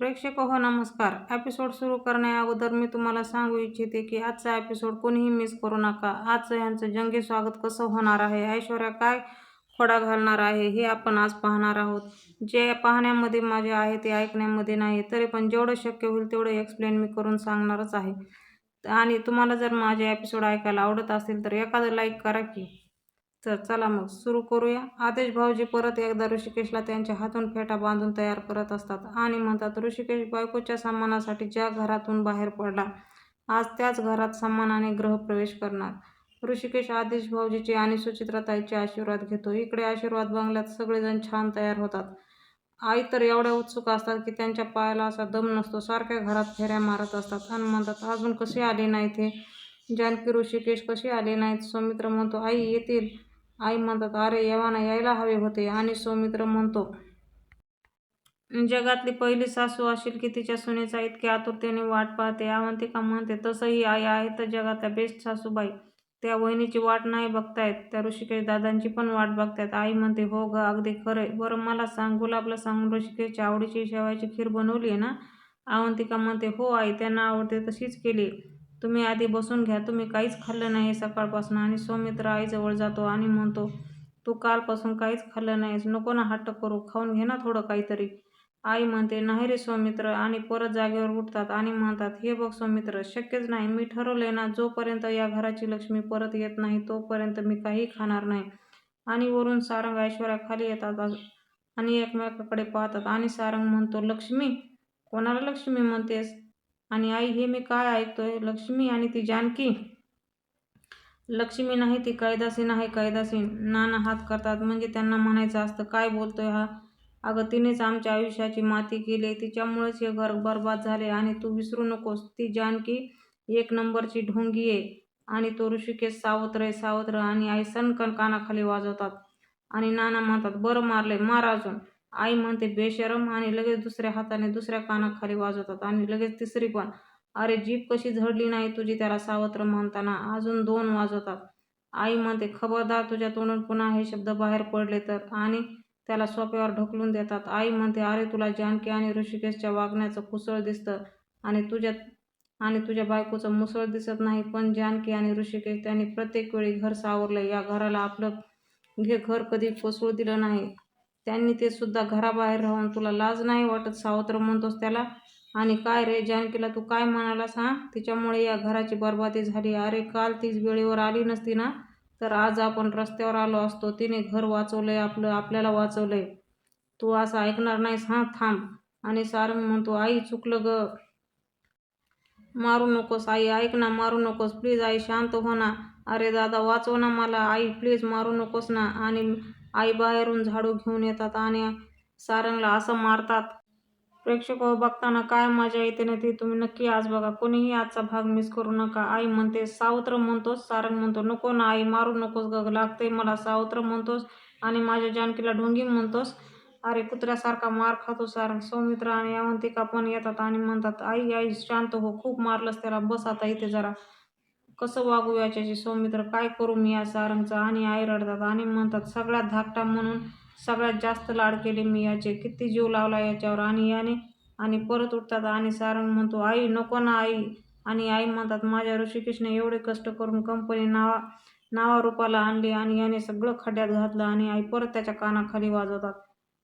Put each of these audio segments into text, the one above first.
प्रेक्षक हो नमस्कार. एपिसोड सुरू करण्या अगोदर मी तुम्हाला सांगू इच्छिते की आजचा एपिसोड कोणीही मिस करू नका. आजचं यांचं जंगी स्वागत कसं होणार आहे? ऐश्वर्या काय खोडा घालणार आहे हे आपण आज पाहणार आहोत. जे पाहण्यामध्ये माझे आहे ते ऐकण्यामध्ये नाही तरी पण जेवढं शक्य होईल तेवढं एक्सप्लेन मी करून सांगणारच आहे. आणि तुम्हाला जर माझे एपिसोड ऐकायला आवडत असेल तर एखादं लाईक करा की. तर चला मग सुरू करूया. आदेश भाऊजी परत एकदा ऋषिकेशला त्यांच्या हातून फेटा बांधून तयार करत असतात आणि म्हणतात ऋषिकेश बायकोच्या सन्मानासाठी ज्या घरातून बाहेर पडला आज त्याच घरात सन्मानाने गृहप्रवेश करणार. ऋषिकेश आदेश भाऊजीचे आणि सुचित्राताईचे आशीर्वाद घेतो. इकडे आशीर्वाद बंगल्यात सगळेजण छान तयार होतात. आई तर एवढ्या उत्सुक असतात की त्यांच्या पायाला असा दम नसतो. सारख्या घरात फेऱ्या मारत असतात आणि म्हणतात अजून कसे आले नाही ते जानकी ऋषिकेश कसे आले नाहीत? सौमित्र म्हणतो आई येतील. आई म्हणतात अरे येवाना यायला हवे होते. आणि सौमित्र म्हणतो जगातली पहिली सासू असेल की तिच्या सुनेचा इतक्या आतुरतेने वाट पाहते. अवंतिका म्हणते तसंही आई आहे तर जगातल्या बेस्ट सासूबाई त्या वहिनीची वाट नाही बघतायत त्या ऋषिकेश दादांची पण वाट बघतायत. आई म्हणते हो ग अगदी खरंय बरं मला सांग गुलाबला सांगून ऋषिकेशच्या आवडीची शेवायची खीर बनवली आहे ना? अवंतिका म्हणते हो आई त्यांना आवडते तशीच केली तुम्ही आधी बसून घ्या. तुम्ही काहीच खाल्लं नाही सकाळपासून. आणि सौमित्र आईजवळ जातो आणि म्हणतो तू कालपासून काहीच खाल्लं नाहीस. नको ना हट्ट करू. खाऊन घे ना थोडं काहीतरी. आई म्हणते नाही रे सौमित्र. आणि परत जागेवर उठतात आणि म्हणतात हे बघ सौमित्र शक्यच नाही. मी ठरवलंय ना जोपर्यंत या घराची लक्ष्मी परत येत नाही तोपर्यंत मी काही खाणार नाही. आणि वरून सारंग ऐश्वर्या खाली येतात आणि एकमेकाकडे पाहतात. आणि सारंग म्हणतो लक्ष्मी कोणाला लक्ष्मी म्हणतेस? आणि आई हे मी काय ऐकतोय? लक्ष्मी आणि ती जानकी? लक्ष्मी नाही ती कैदासीन आहे कैदासीन नाना हात करतात. म्हणजे त्यांना म्हणायचं असतं काय बोलतोय हा? अगं तिनेच आमच्या आयुष्याची माती केली. तिच्यामुळेच हे घर बर्बाद झाले. आणि तू विसरू नकोस ती जानकी एक नंबरची ढोंगी आहे. आणि तो ऋषिकेश सावत्र आहे सावत्र. आणि आई सनकन कानाखाली वाजवतात. आणि नाना म्हणतात बरं मारले मार अजून. आई म्हणते बेशरम आणि लगेच दुसऱ्या हाताने दुसऱ्या कानाखाली वाजवतात आणि लगेच तिसरी पण. अरे जीप कशी झडली नाही तुझी त्याला सावत्र म्हणताना. अजून दोन वाजवतात. आई म्हणते खबरदार तुझ्या तोंडून पुन्हा हे शब्द बाहेर पडले तर. आणि त्याला सोप्यावर ढकलून देतात. आई म्हणते अरे तुला जानकी आणि ऋषिकेशच्या वागण्याचं कुसळ दिसतं. आणि तुझ्या आणि तुझ्या बायकोचं मुसळ दिसत नाही. पण जानकी आणि ऋषिकेश त्यांनी प्रत्येक वेळी घर सावरलं. या घराला आपलं घे घर कधी कोसळू दिलं नाही. त्यांनी ते सुद्धा घराबाहेर राहून तुला लाज नाही वाटत सावत्र म्हणतोस त्याला? आणि काय रे जानकीला तू काय म्हणालास हां? तिच्यामुळे या घराची बर्बादी झाली. अरे काल तीच वेळेवर आली नसती ना? तर आज आपण रस्त्यावर आलो असतो. तिने घर वाचवलंय आपलं आपल्याला वाचवलंय. तू असं ऐकणार नाहीस हां? थांब. आणि सारंग म्हणतो आई चुकलं ग. मारू नकोस आई ऐक ना मारू नकोस. प्लीज आई शांत हो ना. अरे दादा वाचव ना मला. आई प्लीज मारू नकोस ना. आणि आई बाहेरून झाडू घेऊन येतात आणि सारंगला असं मारतात. प्रेक्षक बघताना काय मजा येते ना ती तुम्ही नक्की आज बघा. कोणीही आजचा भाग मिस करू नका. आई म्हणते सावत्र म्हणतोस सारंग म्हणतो नको ना आई मारू नकोस ग लागते मला सावत्र म्हणतोस आणि माझ्या जानकीला ढोंगी म्हणतोस. अरे कुत्र्यासारखा मार खातो सारंग. सौमित्र आणि अवंतिका पण येतात आणि म्हणतात आई आई शांत हो खूप मारलंस त्याला. बस आता इथे जरा. कसं वागू याच्याशी? सौमित्र काय करू मी या सारंगचा? आणि आई रडतात आणि म्हणतात सगळ्यात धाकटा म्हणून सगळ्यात जास्त लाड केले मी याचे. किती जीव लावला याच्यावर? आणि याने आणि परत उठतात आणि सारंग म्हणतो आई नको ना आई. आणि आई म्हणतात माझ्या ऋषिकेशने एवढे कष्ट करून कंपनी नावा नावारूपाला आणली आणि याने सगळं खड्ड्यात घातलं आणि आई परत त्याच्या कानाखाली वाजवतात.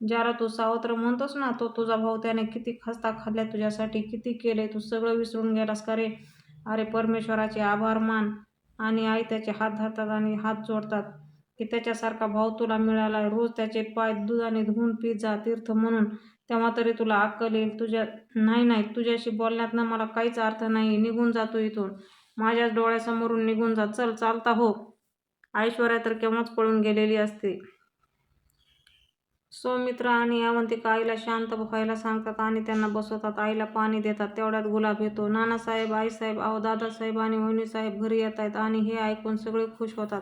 ज्याला तू सावत्र म्हणतोस ना तो तुझा भाऊ त्याने किती खस्ता खाल्ल्या तुझ्यासाठी किती केले तू सगळं विसरून गेलास का रे? अरे परमेश्वराचे आभार मान आणि आई त्याचे हात धरतात आणि हात जोडतात की त्याच्यासारखा भाऊ तुला मिळाला आहे. रोज त्याचे पाय दुधाने धुवून पीत जा तीर्थ म्हणून. तेव्हा तरी तुला अक्कल येईल. तुझ्या नाही नाही तुझ्याशी बोलण्यातनं मला काहीच अर्थ नाही निघून जातो इथून. माझ्याच डोळ्यासमोरून निघून जा. चल चालता हो. ऐश्वर्या तर केव्हाच पळून गेलेली असते. सौमित्र आणि अवंतिका आईला शांत व्हायला सांगतात आणि त्यांना बसवतात. आईला पाणी देतात. तेवढ्यात गुलाब येतो. नानासाहेब आईसाहेब अहो दादासाहेब आणि वहिनीसाहेब घरी येत आहेत आणि हे ऐकून सगळे खुश होतात.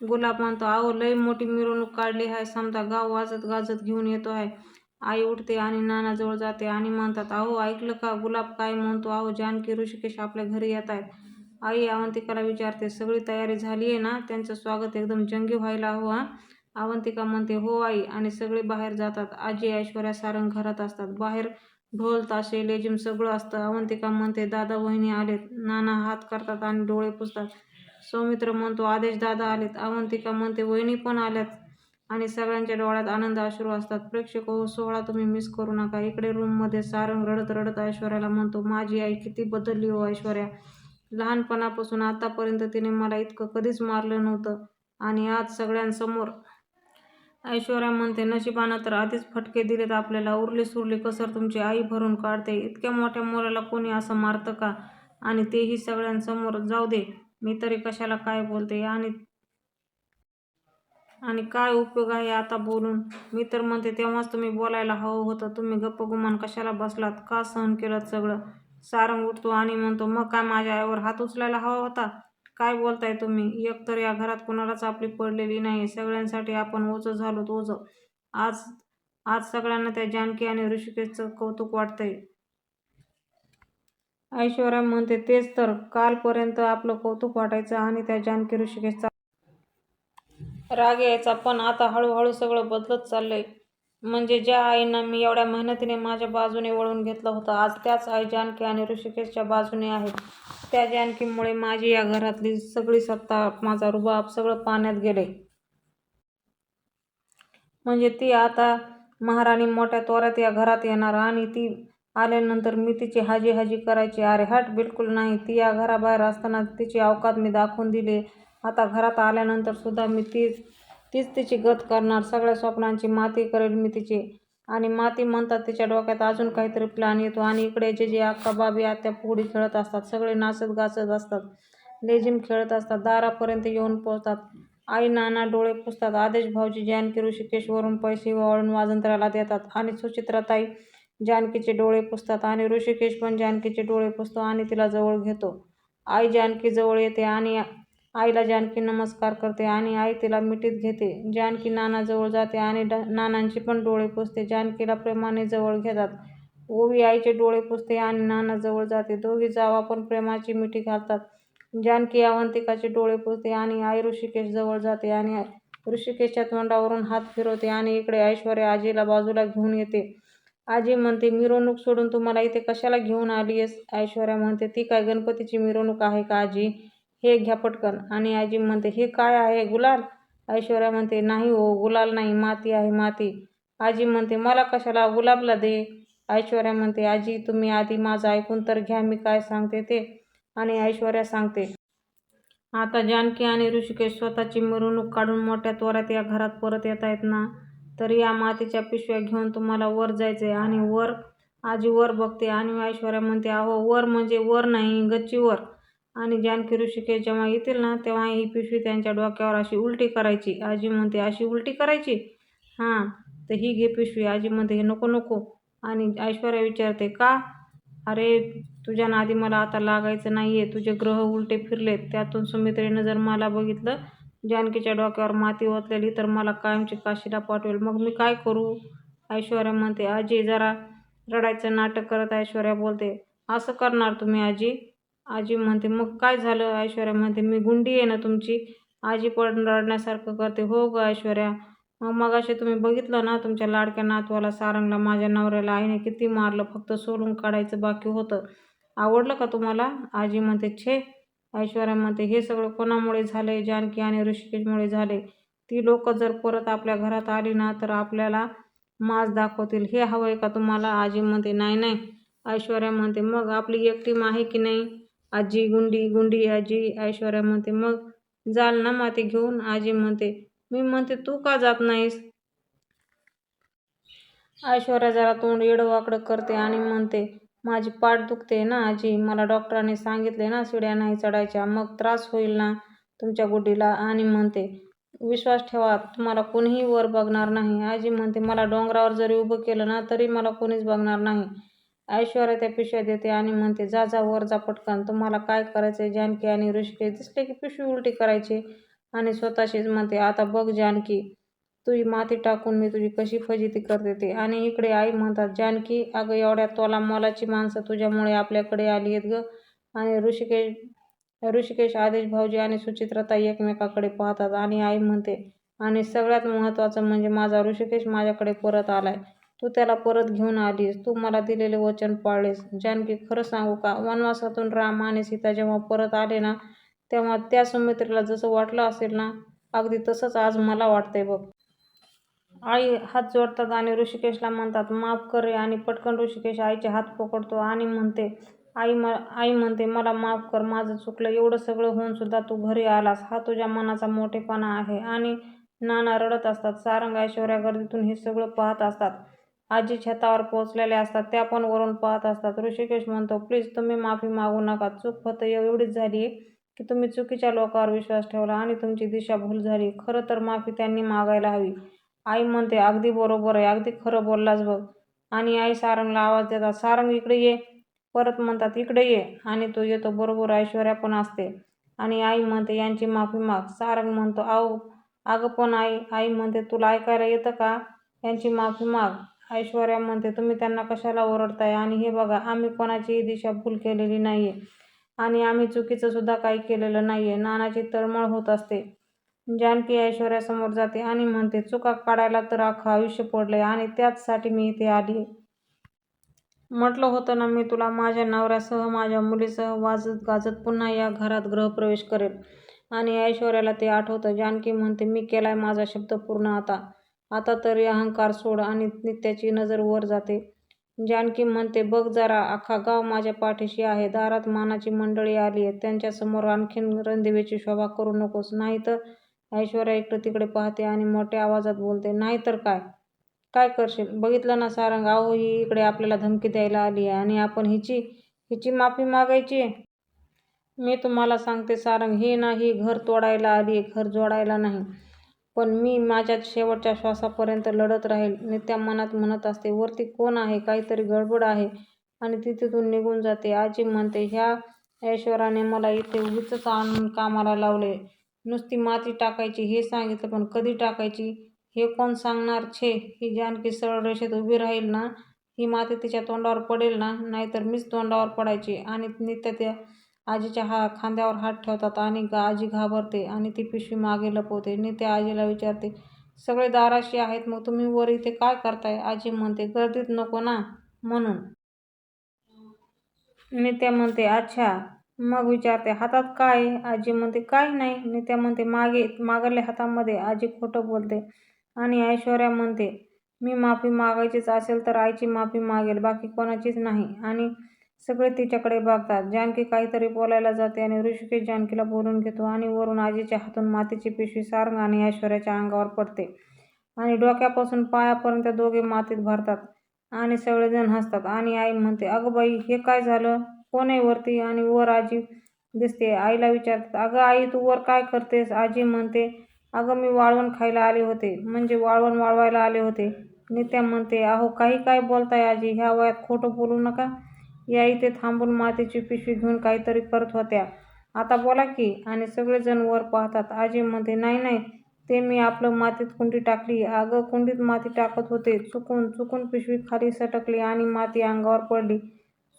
गुलाब म्हणतो अहो लई मोठी मिरवणूक काढली आहे. समजा गाव वाजत गाजत घेऊन येतो आहे. आई उठते आणि नानाजवळ जाते आणि म्हणतात अहो ऐकलं का? गुलाब काय म्हणतो? अहो जानकी ऋषिकेश आपल्या घरी येत आहेत. आई अवंतिकाला विचारते सगळी तयारी झाली आहे ना? त्यांचं स्वागत एकदम जंगी व्हायला हवं हां? अवंतिका म्हणते हो आई. आणि सगळे बाहेर जातात. आजी ऐश्वर्या सारंग घरात असतात. बाहेर ढोल ताशे लेझिम सगळं असतं. अवंतिका म्हणते दादा वहिनी आलेत. नाना हात करतात आणि डोळे पुसतात. सौमित्र म्हणतो आदेश दादा आलेत. अवंतिका म्हणते वहिनी पण आल्यात. आणि सगळ्यांच्या डोळ्यात आनंद अश्रू असतात. प्रेक्षक हो सोहळा तुम्ही मिस करू नका. इकडे रूममध्ये सारंग रडत रडत ऐश्वर्याला म्हणतो माझी आई किती बदलली हो ऐश्वर्या. लहानपणापासून आतापर्यंत तिने मला इतकं कधीच मारलं नव्हतं आणि आज सगळ्यांसमोर ऐश्वर्या म्हणते नशिबानं तर आधीच फटके दिलेत आपल्याला. उरली सुरली कसर तुमची आई भरून काढते. इतक्या मोठ्या मुलाला कोणी असं मारतं का? आणि तेही सगळ्यांसमोर जाऊ दे मी तरी कशाला काय बोलते? आणि आणि काय उपयोग आहे आता बोलून? मी तर म्हणते तेव्हाच तुम्ही बोलायला हवं होतं. तुम्ही गप्प गुमान कशाला बसलात? का सहन केलं सगळं? सारंग उठतो आणि म्हणतो मग काय माझ्या आईवर हात उचलायला हवा होता? काय बोलताय तुम्ही? एकतर या घरात कोणालाच आपली पडलेली नाही सगळ्यांसाठी आपण ओझं झालो ओझं. आज आज सगळ्यांना त्या जानकी आणि ऋषिकेशचं कौतुक वाटतंय. ऐश्वर्या म्हणते तेच तर. कालपर्यंत आपलं कौतुक वाटायचं आणि त्या जानकी ऋषिकेशचा राग यायचा. पण आता हळूहळू सगळं बदलत चाललंय. म्हणजे ज्या आईनं मी एवढ्या मेहनतीने माझ्या बाजूने वळून घेतलं होतं आज त्याच आई जानकी आणि ऋषिकेशच्या बाजूने आहेत. त्या जानकीमुळे माझी या घरातली सगळी सत्ता माझा रुबाब सगळं पाण्यात गेले. म्हणजे ती आता महाराणी मोठ्या तोऱ्यात या घरात येणार आणि ती आल्यानंतर मी तिची हाजी हाजी करायची. अरे हट बिलकुल नाही. ती या घराबाहेर असताना तिची अवकात मी दाखवून दिली. आता घरात आल्यानंतर सुद्धा मी ती तीच तिची गत करणार. सगळ्या स्वप्नांची माती करेल मी तिची. आणि माती म्हणतात तिच्या डोक्यात अजून काहीतरी प्लॅन येतो. आणि इकडे जे जे अक्का बाबी आत्या फुगडी खेळत असतात. सगळे नाचत गाचत असतात. लेझिम खेळत असतात. दारापर्यंत येऊन पोहोचतात. आई नाना डोळे पुसतात. आदेश भाऊजी जानकी ऋषिकेशवरून पैसे वाळून वाजंत्र्याला देतात. आणि सुचित्राताई जानकीचे डोळे पुसतात. आणि ऋषिकेश पण जानकीचे डोळे पुसतो आणि तिला जवळ घेतो. आई जानकी जवळ येते आणि आईला जानकी नमस्कार करते आणि आई तिला मिठीत घेते. जानकी नानाजवळ जाते आणि ड नानांची पण डोळे पुसते. जानकीला प्रेमाने जवळ घेतात. ओवी आईचे डोळे पुसते आणि नानाजवळ जाते. दोघी जावा पण प्रेमाची मिठी घालतात. जानकी अवंतिकाचे डोळे पुसते आणि आई ऋषिकेश जवळ जाते आणि ऋषिकेशच्या तोंडावरून हात फिरवते आणि इकडे ऐश्वर्या आजीला बाजूला घेऊन येते. आजी म्हणते मिरवणूक सोडून तुम्हाला इथे कशाला घेऊन आली आहेस ऐश्वर्या म्हणते ती काय गणपतीची मिरवणूक आहे का आजी? हे घ्या पटकन. आणि आजी म्हणते हे काय आहे गुलाल? ऐश्वर्या म्हणते नाही हो गुलाल नाही माती आहे माती. आजी म्हणते मला कशाला गुलाबला दे? ऐश्वर्या म्हणते आजी तुम्ही आधी माझं ऐकून तर घ्या मी काय सांगते ते. आणि ऐश्वर्या सांगते आता जानकी आणि ऋषिकेश स्वतःची मिरवणूक काढून मोठ्या त्वरात या घरात परत येत आहेत ना तर या मातीच्या पिशव्या घेऊन तुम्हाला वर जायचं आहे आणि वर आजी वर बघते आणि ऐश्वर्या म्हणते अहो वर म्हणजे वर नाही गच्चीवर. आणि जानकी ऋषिकेश जेव्हा येतील ना तेव्हा ही पिशवी त्यांच्या डोक्यावर अशी उलटी करायची. आजी म्हणते अशी उलटी करायची? हां तर ही घे पिशवी. आजी म्हणते हे नको नको. आणि ऐश्वर्या विचारते का? अरे तुझ्या नादी मला आता लागायचं नाही आहे तुझे ग्रह उलटे फिरलेत. त्यातून सुमित्रेनं जर मला बघितलं जानकीच्या डोक्यावर माती ओतलेली तर मला कायमची काशीला पाठवेल. मग मी काय करू? ऐश्वर्या म्हणते आजी जरा रडायचं नाटक करत. ऐश्वर्या बोलते असं करणार तुम्ही आजी? आजी म्हणते मग काय झालं ऐश्वर्या? म्हणते मी गुंडी आहे ना तुमची. आजी पण रडण्यासारखं करते. हो गं ऐश्वर्या मग मग असे तुम्ही बघितलं ना तुमच्या लाडक्या नातवाला सारंगला माझ्या नवऱ्याला आईने किती मारलं फक्त सोडून काढायचं बाकी होतं. आवडलं का तुम्हाला? आजी म्हणते छे. ऐश्वर्या म्हणते हे सगळं कोणामुळे झाले जानकी आणि ऋषिकेशमुळे झाले ती लोक जर परत आपल्या घरात आली ना तर आपल्याला माज दाखवतील. हे हवं आहे का तुम्हाला? आजी म्हणते नाही नाही. ऐश्वर्या म्हणते मग आपली एक टीम आहे की नाही? आजी गुंडी गुंडी आजी ऐश्वर्या म्हणते मग जाल ना माती घेऊन? आजी म्हणते मी म्हणते तू का जात नाहीस? ऐश्वर्या जरा तोंड येडवाकडं करते आणि म्हणते माझी पाठ दुखते ना आजी मला डॉक्टरांनी सांगितले ना शिड्या नाही चढायच्या मग त्रास होईल ना तुमच्या गुड्डीला आणि म्हणते विश्वास ठेवा तुम्हाला कोणीही वर बघणार नाही. आजी म्हणते मला डोंगरावर जरी उभं केलं ना तरी मला कोणीच बघणार नाही. ऐश्वर्या त्या पिशव्या देते आणि म्हणते जा जा वर जा पटकन. तुम्हाला काय करायचं जानकी आणि ऋषिकेश दिसले की पिशवी उलटी करायची. आणि स्वतःशीच म्हणते आता बघ जानकी तुझी माती टाकून मी तुझी कशी फजिती करते ते. आणि इकडे आई म्हणतात जानकी अगं एवढ्या तोला मोलाची माणसं तुझ्यामुळे आपल्याकडे आली आहेत ग. आणि ऋषिकेश ऋषिकेश आदेश भाऊजी आणि सुचित्रता एकमेकाकडे पाहतात. आणि आई म्हणते आणि सगळ्यात महत्त्वाचं म्हणजे माझा ऋषिकेश माझ्याकडे परत आलाय. तू त्याला परत घेऊन आलीस. तू मला दिलेले वचन पाळलेस. जानकी खरं सांगू का? वनवासातून राम आणि सीता जेव्हा परत आले ना तेव्हा त्या सुमित्रेला जसं वाटलं असेल ना अगदी तसंच आज मला वाटतंय बघ. आई हात जोडतात आणि ऋषिकेशला म्हणतात माफ कर रे आणि पटकन ऋषिकेश आईचे हात पकडतो आणि म्हणते आई म आई म्हणते मला माफ कर माझं चुकलं एवढं सगळं होऊन सुद्धा तू घरी आलास. हा तुझ्या मनाचा मोठेपणा आहे आणि नाना रडत असतात. सारंग ऐश्वर्या गर्दीतून हे सगळं पाहत असतात. आजी छतावर पोहोचलेल्या असतात त्या पण वरून पाहत असतात. ऋषिकेश म्हणतो प्लीज तुम्ही माफी मागू नका. चूक फक्त एवढीच झाली आहे की तुम्ही चुकीच्या लोकांवर विश्वास ठेवला आणि तुमची दिशा भूल झाली. खरं तर माफी त्यांनी मागायला हवी. आई म्हणते अगदी बरोबर आहे. अगदी खरं बोललास बघ. आणि आई सारंगला आवाज देतात सारंग इकडे ये. परत म्हणतात इकडे ये. आणि तो येतो बरोबर ऐश्वर्या पण असते. आणि आई म्हणते यांची माफी माग. सारंग म्हणतो आहो अगं पण आई आई म्हणते तुला ऐकायला येतं का? यांची माफी माग. ऐश्वर्या म्हणते तुम्ही त्यांना कशाला ओरडताय? आणि हे बघा आम्ही कोणाचीही दिशा भूल केलेली नाही आहे आणि आम्ही चुकीचं सुद्धा काही केलेलं नाही आहे नानाची तळमळ होत असते. जानकी ऐश्वर्यासमोर जाते आणि म्हणते चुका काढायला तर अख्खं आयुष्य पडलंय आणि त्याचसाठी मी इथे आली म्हटलं होतं ना मी तुला माझ्या नवऱ्यासह माझ्या मुलीसह वाजत गाजत पुन्हा या घरात गृहप्रवेश करेल. आणि ऐश्वर्याला ते आठवतं. जानकी म्हणते मी केलाय माझा शब्द पूर्ण आता. आता तरी अहंकार सोड आणि नित्याची नजर वर जाते. जानकी म्हणते बघ जरा अख्खा गाव माझ्या पाठीशी आहे. दारात मानाची मंडळी आली आहे. त्यांच्यासमोर आणखीन रणदेवीची शोभा करू नकोस. नाहीतर ऐश्वर्या इकडं तिकडे पाहते आणि मोठ्या आवाजात बोलते नाहीतर काय? काय करशील? बघितलं ना सारंग आहो ही इकडे आपल्याला धमकी द्यायला आली आहे आणि आपण हिची हिची माफी मागायची मी तुम्हाला सांगते सारंग ही ना ही घर तोडायला आली आहे. घर जोडायला नाही. पण मी माझ्या शेवटच्या श्वासापर्यंत लढत राहील नित्या मनात म्हणत असते वरती कोण आहे? काहीतरी गडबड आहे आणि ती तिथून निघून जाते. आजी म्हणते ह्या ऐश्वर्याने मला इथे उगीच आणून कामाला लावले. नुसती माती टाकायची हे सांगितलं पण कधी टाकायची? हे कोण सांगणार? छे ही जानकी सरळ रेषेत उभी राहील ना? ही माती तिच्या तोंडावर पडेल ना? नाहीतर मीच तोंडावर पडायची आणि नित्य त्या आजीच्या हा खांद्यावर हात ठेवतात आणि गा आजी घाबरते आणि ती पिशवी मागे लपवते. नित्या आजीला विचारते सगळे दाराशी आहेत मग तुम्ही वर इथे काय करताय? आजी म्हणते गर्दीत नको ना म्हणून. नित्या म्हणते अच्छा. मग विचारते हातात काय आजी म्हणते काही नाही. नित्या म्हणते मागे मागल्या हातामध्ये. आजी खोटं बोलते आणि ऐश्वर्या म्हणते मी माफी मागायचीच असेल तर आईची माफी मागेल बाकी कोणाचीच नाही. आणि सगळे तिच्याकडे बघतात. जानकी काहीतरी बोलायला जाते आणि ऋषिकेश जानकीला बोलून घेतो आणि वरून आजीच्या हातून मातीची पिशवी सारंग आणि ऐश्वर्याच्या अंगावर पडते. आणि डोक्यापासून पायापर्यंत दोघे मातीत भरतात आणि सगळेजण हसतात. आणि आई म्हणते अगं बाई हे काय झालं? कोण आहे वरती? आणि वर आजी दिसते. आईला विचारतात अगं आई तू वर काय करतेस? आजी म्हणते अगं मी वाळवण खायला आले होते. म्हणजे वाळवण वाळवायला आले होते? नित्या म्हणते अहो काही काय बोलताय आजी? ह्या वयात खोटं बोलू नका. या इथे थांबून मातीची पिशवी घेऊन काहीतरी करत होत्या. आता बोला की आणि सगळेजण वर पाहतात आजी म्हणते नाही नाही ते मी आपलं मातीत कुंडी टाकली. अगं कुंडीत माती टाकत होते. चुकून चुकून पिशवी खाली सटकली आणि माती अंगावर पडली.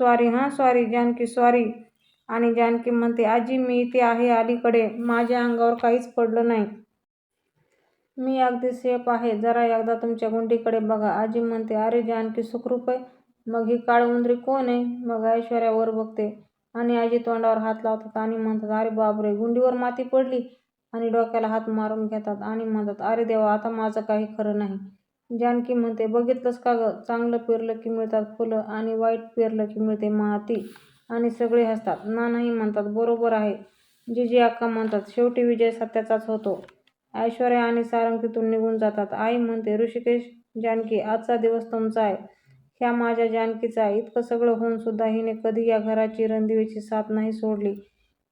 सॉरी हां सॉरी जानकी सॉरी आणि जानकी म्हणते आजी मी इथे आहे अलीकडे. माझ्या अंगावर काहीच पडलं नाही. मी अगदी सेफ आहे. जरा एकदा तुमच्या गुंडीकडे बघा. आजी म्हणते अरे जानकी सुखरूप आहे. मग ही काळ उंदरी कोण आहे? मग ऐश्वर्या वर बघते. आणि आजी तोंडावर हात लावतात आणि म्हणतात अरे बापरे गुंडीवर माती पडली. आणि डोक्याला हात मारून घेतात आणि म्हणतात अरे देवा आता माझं काही खरं नाही. जानकी म्हणते बघितलंच का गं? चांगलं पेरलं की मिळतात फुलं आणि वाईट पेरलं की मिळते माती. आणि सगळे हसतात. नानाही म्हणतात बरोबर आहे. जिजी अक्का म्हणतात शेवटी विजय सत्याचाच होतो. ऐश्वर्या आणि सारंग तिथून निघून जातात. आई म्हणते ऋषिकेश जानकी आजचा दिवस तुमचा आहे. ह्या माझ्या जानकीचा इतकं सगळं होऊन सुद्धा हिने कधी या घराची रणदिवेची साथ नाही सोडली.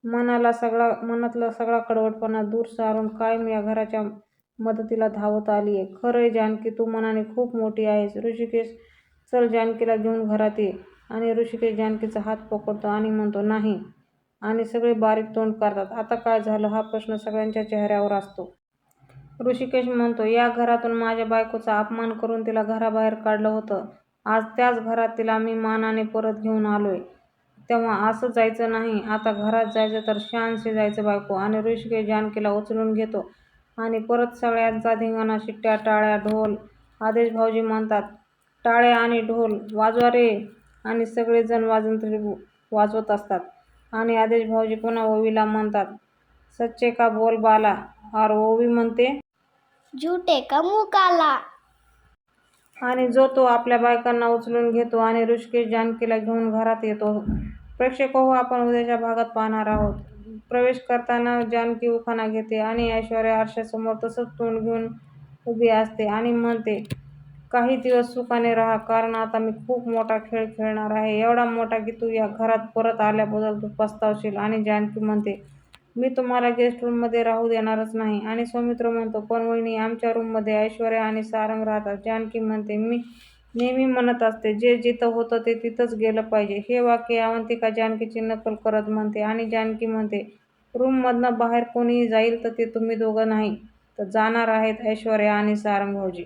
मनाला सगळा मनातला सगळा कडवटपणा दूर सारून कायम या घराच्या मदतीला धावत आली आहे खरं आहे जानकी तू मनाने खूप मोठी आहेस. ऋषिकेश चल जानकीला घेऊन घरात ये. आणि ऋषिकेश जानकीचा हात पकडतो आणि म्हणतो नाही. आणि सगळे बारीक तोंड करतात. आता काय झालं हा प्रश्न सगळ्यांच्या चेहऱ्यावर असतो. ऋषिकेश म्हणतो या घरातून माझ्या बायकोचा अपमान करून तिला घराबाहेर काढलं होतं. आज त्याच घरात तिला मी मानाने परत घेऊन आलोय. तेव्हा असं जायचं नाही. आता घरात जायचं तर शानशी जायचं बायको आणि ऋषिकेश जानकीला उचलून घेतो आणि परत सगळ्यांचा धिंगाणा शिट्ट्या टाळ्या ढोल आदेश भाऊजी म्हणतात टाळ्या आणि ढोल वाजवा रे. आणि सगळेजण वाजंत्री वाजवत असतात. आणि आदेश भाऊजी पुन्हा ओवीला म्हणतात सच्चे का बोल बाला? और ओवी म्हणते झुटे का मुकाला? आणि जो तो आपल्या बायकांना उचलून घेतो आणि ऋषिकेश जानकीला घेऊन घरात येतो. प्रेक्षक हो आपण उद्याच्या भागात पाहणार आहोत. प्रवेश करताना जानकी उखाणा घेते आणि ऐश्वर्या आरशासमोर तसंच तोंड घेऊन उभी असते आणि म्हणते काही दिवस सुखाने राहा कारण आता मी खूप मोठा खेळ खेळणार आहे. एवढा मोठा की तू या घरात परत आल्याबद्दल तू पस्तावशील. आणि जानकी म्हणते मी तुम्हाला गेस्ट रूममध्ये राहू देणारच नाही. आणि सौमित्र म्हणतो पण वहिनी आमच्या रूममध्ये ऐश्वर्या आणि सारंग राहतात. जानकी म्हणते मी नेहमी म्हणत असते जे जिथं होतं ते तिथंच गेलं पाहिजे. हे वाक्य अवंतिका जानकीची नकल करत म्हणते आणि जानकी म्हणते रूममधनं बाहेर कोणीही जाईल तर ते तुम्ही दोघं नाही तर जाणार आहेत ऐश्वर्या आणि सारंग भाऊजी.